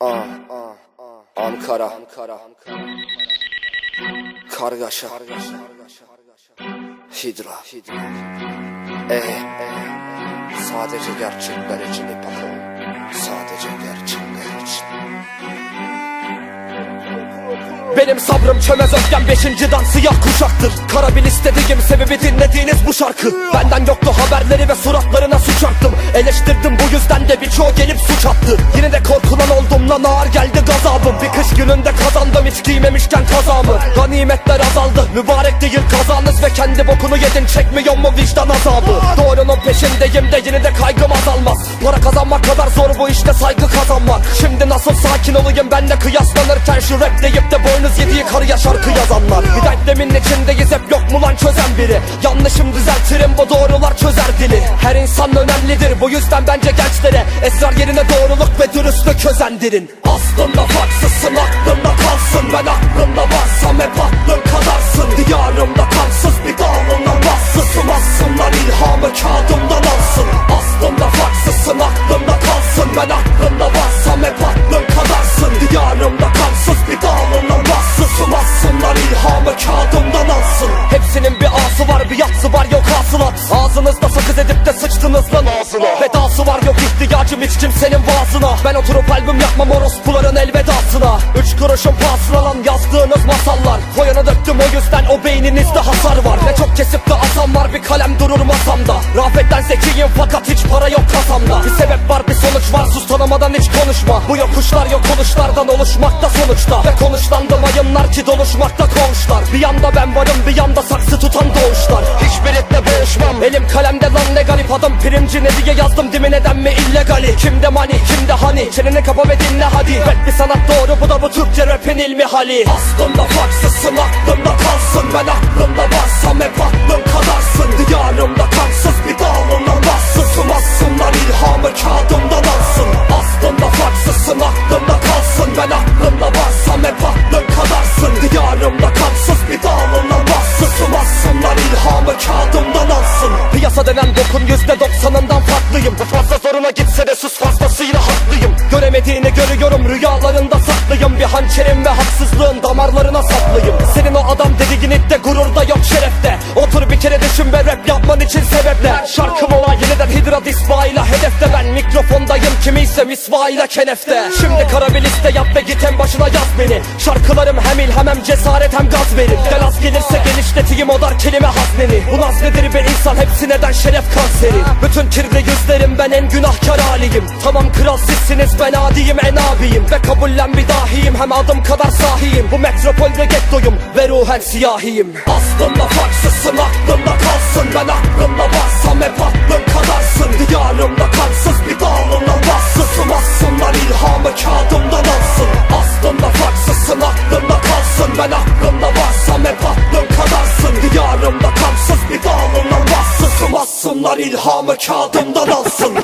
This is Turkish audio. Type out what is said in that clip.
Ah, Ankara, Ankara, Kargaşa, Hidra, Eh, sadece gerçekler için hip Benim sabrım çömez öfkem beşinciden siyah kuşaktır. Kara bir listedeyim sebebi dinlediğiniz bu şarkı. Benden yoktu haberleri ve suratlarına suç attım Eleştirdim bu yüzden de birçoğu gelip suç attı. Yine de korkulan oldum lan ağır geldi gazabım. Bir kış gününde kazandım hiç giymemişken kazamı. Ganimetler azaldı mübarek değil kazanız Ve kendi bokunu yedin. Çekmiyor mu vicdan azabı? Doğrunun peşindeyim de yine de kaygım azalmaz. Para kazanmak kadar zor bu işte saygı kazanmak. Şimdi nasıl sakin olayım benle kıyaslanırken Şu rap deyip de boynuz yediği karıya şarkı yazanlar. Bir denklemin içindeyiz hep yok mu lan çözen biri? Yanlışım düzeltirim bu doğrular çözer dili. Her insan önemlidir bu yüzden bence gençlere Esrar yerine doğruluk ve dürüstlük özendirin Aslında farksızsın aklımda kalsın. Ben aklımda varsam hep aklın kadarsın. Diyarımda vaazına Ben oturup albüm yapmam orospuların elvedasına. Üç kuruşun pahasına lan yazdığınız masallar. Koyana döktüm o yüzden o beyninizde hasar var çok kesip de atan var bir kalem durur masamda. Rafetten zekiyim fakat hiç para yok kasamda. Bir sebep var bir sonuç var sus tanımadan hiç konuşma. Bu yokuşlar yok oluşlardan oluşmakta sonuçta. Ve konuşlandı mayınlar ki doluşmakta koğuşlar. Bir yanda ben varım bir yanda saksı tutan doğuşlar. Hiçbiritle boğuşmam. Elim kalemde lan ne garip adım. Primci ne diye yazdım dimi neden mi illegali? Kimde mani kimde hani? Çeneni kapa ve dinle hadi. Rap bir sanat doğru bu da bu Türkçe rapin ilmi hali. Aslında farksızsın aklımda kalsın. Ben aklımda varsam Sumasınlar ilhamı kağıdımdan alsın. Piyasa denen bokun yüzde doksanından farklıyım. Fazla zoruna gitse de sus fazlasıyla haklıyım. Göremediğini görüyorum rüyalarında saklıyım. Bir hançerim ve haksızlığın damarlarına saplıyım. Senin o adam dediğin de gururda yok şerefte. Otur bir kere düşün ve rap yapman için sebepler Şarkım ola yeniden hidra disvayla hedefte Ben. Mikrofondayım kimi ise misvayla kenefte Şimdi kara bir liste yap ve git en başına yaz beni. Şarkılarım hem ilham hem cesaret hem gaz verir. Gel gelirse genişleteyim o dar kelime hazneni Bu naz nedir be insan? Hepsi neden şeref kanseri? Bütün kirli yüzlerim ben en günahkar haliyim. Tamam kral sizsiniz ben adiyim en abiyim. Ve kabullen bir dahiyim hem adım kadar sahiyim. Bu metropolde gettoyum ve ruhen siyahiyim. Aslında farksızsın aklımda Bunlar ilhamı kağıdımdan alsın